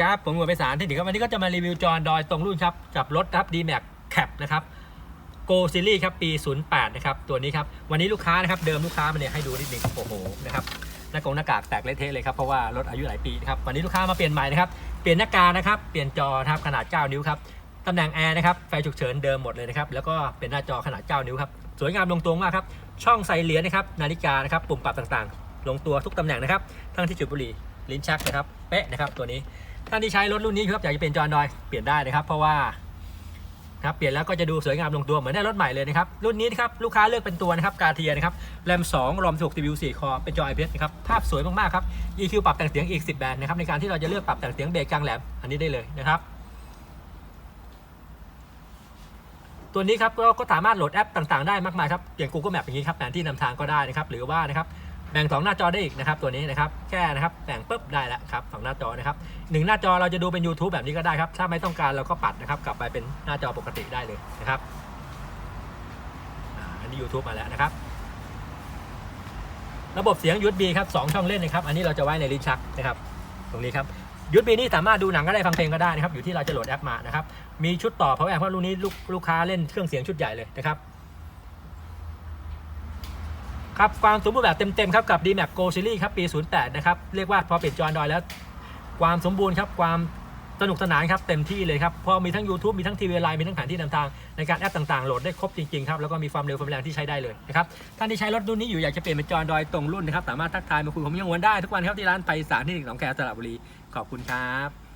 ครับผมหัวไปสารเทคนิคครับวันนี้ก็จะมารีวิวจอดอยตรงรุ่นครับ กับรถครับ d m a x Cap นะครับ Go Series ครับปี 08 นะครับ ตัวนี้ครับ วันนี้ลูกค้านะครับ เดิมลูกค้ามาเนี่ยให้ดูนิดนึงโอ้โหนะครับหน้ากงหน้ากากแตกเละเทะเลยครับ เพราะว่ารถอายุหลายปีนะครับ วันนี้ลูกค้ามาเปลี่ยนใหม่นะครับ เปลี่ยนหน้ากากนะครับ เปลี่ยนจอครับขนาด 9 นิ้วครับตำแหน่งแอร์นะครับไฟฉุกเฉินเดิมหมดเลยนะครับแล้วก็เป็นหน้าจอขนาด 9 นิ้วครับสวยงามลงตัวมากครับช่องใส่เหรียญนะครับนาฬิกานะครับปุ่มปรับต่างๆ ลงตัวทุกตำแหน่งนะครับทั้งที่จุดบุหรี่ลิ้นชักนะครับเป๊ะนะครับตัวนี้ ท่านที่ใช้รถรุ่นนี้ครับอยากจะเปลี่ยนจอ Android เปลี่ยนได้นะครับ เพราะว่าครับเปลี่ยนแล้วก็จะดูสวยงามลงตัวเหมือนได้รถใหม่เลยนะครับ รุ่นนี้นะครับลูกค้าเลือกเป็นตัวนะครับกาเทียนะครับแรม2รอม6 CPU 4คอเป็นจอ IPS นะครับภาพสวยมากๆครับ EQ ปรับแต่งเสียงอีก 10 แบนด์นะครับในการที่เราจะเลือกปรับแต่งเสียงเบสกลางแหลมอันนี้ได้เลยนะครับตัวนี้ครับเราก็สามารถโหลดแอปต่างๆ ได้มากมายครับอย่าง Google Map อย่างนี้ครับแผนที่นำทางก็ได้นะครับหรือว่านะครับ แบ่งสองหน้าจอได้อีกนะครับตัวนี้นะครับแค่นะครับแบ่งปุ๊บได้แล้วครับสองหน้าจอนะครับหนึ่งหน้าจอเราจะดูเป็น YouTube แบบนี้ก็ได้ครับ ถ้าไม่ต้องการเราก็ปัดนะครับกลับไปเป็นหน้าจอปกติได้เลยนะครับอันนี้ YouTube มาแล้วนะครับ ระบบเสียง USB ครับสองช่องเล่นนะครับ อันนี้เราจะไว้ในลิ้นชักนะครับ ตรงนี้ครับ USB นี่สามารถดูหนังก็ได้ฟังเพลงก็ได้นะครับ อยู่ที่เราจะโหลดแอปมานะครับ มีชุดต่อเพราะว่าเพราะรุ่นนี้ลูกลูกค้าเล่นเครื่องเสียงชุดใหญ่เลยนะครับ ครับความสมบูรณ์แบบเต็มๆครับกับ d m a x Go Series ครับปี 08 นะครับ เรียกว่าพอเปลี่ยนจอ Android แล้ว ความสมบูรณ์ครับความสนุกสนานครับเต็มที่เลยครับ เพราะมีทั้ง YouTube มีทั้งทีวีไลน์มีทั้งแผนที่นำทางในการแอปต่างๆ โหลดได้ครบจริงๆครับแล้วก็มีความเร็วความแรงที่ใช้ได้เลยนะครับท่านที่ใช้รถรุ่นนี้อยู่อยากจะเปลี่ยนเป็นจอ Android ตรงรุ่นนะครับสามารถทักทายมาคุยผมยังวนได้ทุกวันครับที่ร้านไปสารที่หนึ่งหนองแคสระบุรีขอบคุณครับ